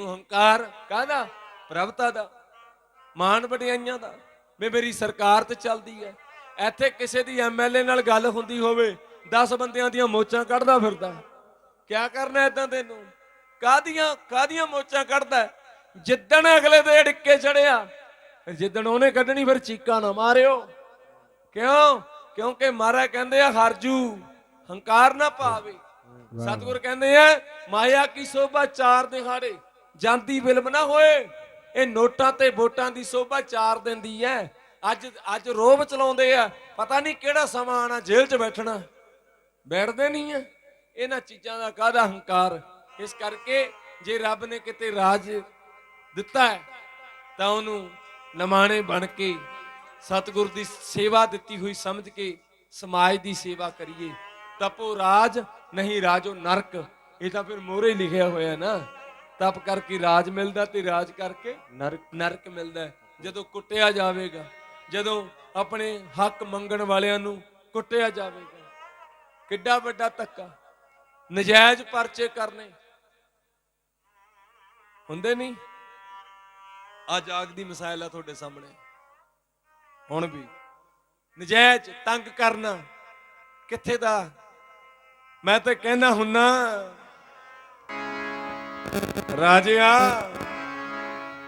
ਉਹਨੂੰ ਹੰਕਾਰ ਕਾਹਦਾ? ਪ੍ਰਭਤਾ ਦਾ। ਮਾਣ ਵਡਿਆਈਆਂ ਦਾ। ਵੀ ਮੇਰੀ ਸਰਕਾਰ ਤੇ ਚੱਲਦੀ ਹੈ। ਇੱਥੇ ਕਿਸੇ ਦੀ ਐਮਐਲਏ ਨਾਲ ਗੱਲ ਹੁੰਦੀ ਹੋਵੇ 10 ਬੰਦਿਆਂ ਦੀਆਂ ਮੋਚਾਂ ਕੱਢਦਾ ਫਿਰਦਾ। ਕਿਆ ਕਰਨਾ ਇਦਾਂ ਤੈਨੂੰ? ਕਾਦੀਆਂ ਕਾਦੀਆਂ ਮੋਚਾਂ ਕੱਢਦਾ? ਜਿੱਦਣ ਅਗਲੇ ਦੇ ਢਿੱਕੇ ਚੜਿਆ ਜਿੱਦਣ ਉਹਨੇ ਕੱਢਣੀ ਫਿਰ ਚੀਕਾਂ ਨਾ ਮਾਰਿਓ। ਕਿਉਂ? ਕਿਉਂਕਿ ਮਹਾਰਾਜ ਕਹਿੰਦੇ ਆ ਹਰਜੂ ਹੰਕਾਰ ਨਾ ਪਾਵੇ। ਸਤਿਗੁਰ ਕਹਿੰਦੇ ਆ ਮਾਇਆ ਕੀ ਸੋਭਾ ਚਾਰ ਦਿਹਾੜੇ। ਜਾਂਦੀ ਫਿਲਮ ਨਾ ਹੋਏ। ਇਹ ਨੋਟਾਂ ਤੇ ਵੋਟਾਂ ਦੀ ਸੋਭਾ ਚਾਰ ਦਿੰਦੀ ਐ। ਅੱਜ ਅੱਜ ਰੋਬ ਚਲਾਉਂਦੇ ਆ। ਪਤਾ ਨਹੀਂ ਕਿਹੜਾ ਸਮਾਂ ਆਣਾ ਜੇਲ੍ਹ 'ਚ ਬੈਠਣਾ। ਬੈਠਦੇ ਨਹੀਂ ਐ। ਇਹਨਾਂ ਚੀਜ਼ਾਂ ਦਾ ਕਾਹਦਾ ਹੰਕਾਰ? ਇਸ ਕਰਕੇ ਜੇ ਰੱਬ ਨੇ ਕਿਤੇ ਰਾਜ ਦਿੱਤਾ ਹੈ ਤਾਂ ਉਹਨੂੰ ਨਮਾਣੇ ਬਣ ਕੇ ਸਤਿਗੁਰ ਦੀ ਸੇਵਾ ਦਿੱਤੀ ਹੋਈ ਸਮਝ ਕੇ ਸਮਾਜ ਦੀ ਸੇਵਾ ਕਰੀਏ। ਤਪੋ ਰਾਜ, ਨਹੀਂ ਰਾਜੋ ਨਰਕ। ਇਹ ਤਾਂ ਫਿਰ ਮੋਹਰੇ ਲਿਖਿਆ ਹੋਇਆ ਨਾ। ਤਪ ਕਰਕੇ ਰਾਜ ਮਿਲਦਾ ਤੇ ਰਾਜ ਕਰਕੇ ਨਰਕ। ਨਰਕ ਮਿਲਦਾ। ਜਦੋਂ ਕੁੱਟਿਆ ਜਾਵੇਗਾ ਜਦੋਂ ਆਪਣੇ ਹੱਕ ਮੰਗਣ ਵਾਲਿਆਂ ਨੂੰ ਕੁੱਟਿਆ ਜਾਵੇਗਾ ਕਿੱਡਾ ਵੱਡਾ ਧੱਕਾ। ਨਜਾਇਜ਼ ਪਰਚੇ ਕਰਨੇ। ਹੁੰਦੇ ਨਹੀਂ? ਆ ਜਾਗਦੀ ਮਸਾਇਲ ਆ ਤੁਹਾਡੇ ਸਾਹਮਣੇ। ਹੁਣ ਵੀ। ਨਜਾਇਜ਼ ਤੰਗ ਕਰਨਾ ਕਿੱਥੇ ਦਾ? ਮੈਂ ਤਾਂ ਕਹਿਣਾ ਹੁੰਨਾ ਰਾਜਿਆ,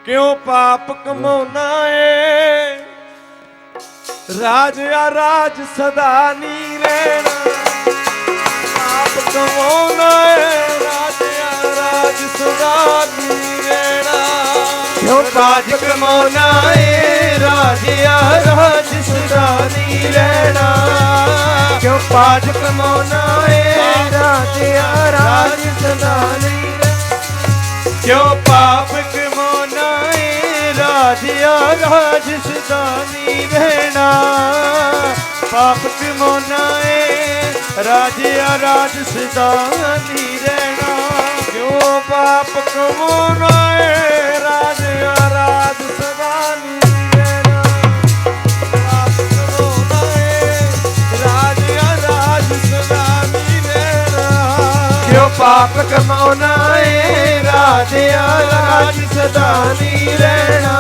ਕਿਉਂ ਪਾਪ ਕਮਾਉਣਾ ਏ ਰਾਜਿਆ, ਰਾਜ ਸਦਾ ਨਹੀਂ ਰਹਿਣਾ। ਪਾਪ ਕਮਾਉਣਾ ਏ ਰਾਜਿਆ, ਰਾਜ ਸਦਾ ਨਹੀਂ ਰਹਿਣਾ। ਕਿਉਂ ਬਾਜ ਕਮਾਉਣਾ ਏ ਰਾਜਿਆ, ਰਾਜ ਸਦਾ ਨਹੀਂ ਰਹਿਣਾ। ਕਿਉਂ ਬਾਜ ਕਮਾਉਣਾ ਏ ਰਾਜਿਆ, ਰਾਜ ਸਦਾ ਨਹੀਂ ਰਹਿਣਾ ਕਿਉਂ ਪਾਪ ਕਮਾਉਣਾ ਏ, ਰਾਜਿਆ ਰਾਜ ਸਦਾ ਨਹੀਂ ਰਹਿਣਾ। ਪਾਪ ਕਮਾਉਣਾ ਏ, ਰਾਜਿਆ ਰਾਜ ਸਦਾ ਰਹਿਣਾ। ਕਿਉਂ ਪਾਪ ਕਮਾਉਣਾ ਏ, ਰਾਜਿਆ ਰਾਜ ਸਦਾ ਨਹੀਂ ਰਹਿਣਾ। ਪਾਪ ਕਮਾਉਣਾ ਏ ਰਾਜਿਆ ਰਾਜ ਸਦਾ ਨਹੀਂ ਰਹਿਣਾ।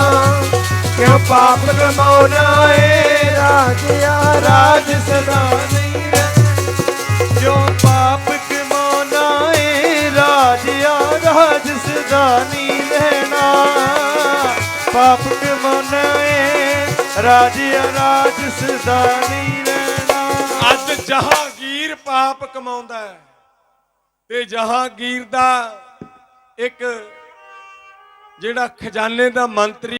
ਕਿਉਂ ਪਾਪ ਕਮਾਉਣਾ ਏ ਰਾਜਿਆ ਰਾਜ ਸਦਾ ਨਹੀਂ ਰਹਿਣਾ ਕਿਉਂ ਕਮਾਉਣਾ ਏ ਰਾਜਿਆ ਰਾਜ ਸਦਾ ਪਾਪ ਕਮਾਉਣਾ ਏ ਰਾਜਿਆ ਰਾਜ ਸਦਾ ਨਹੀਂ ਰਹਿਣਾ। ਪਾਪ ਕਮਾਉਣਾ ਏ ਰਾਜਿਆ ਰਾਜ ਸਦਾ ਨਹੀਂ ਰਹਿਣਾ। ਅੱਜ ਜਹਾਂਗੀਰ ਪਾਪ ਕਮਾਉਂਦਾ ਹੈ ਤੇ ਜਹਾਂਗੀਰ ਦਾ ਇੱਕ ਜਿਹੜਾ ਖਜ਼ਾਨੇ ਦਾ ਮੰਤਰੀ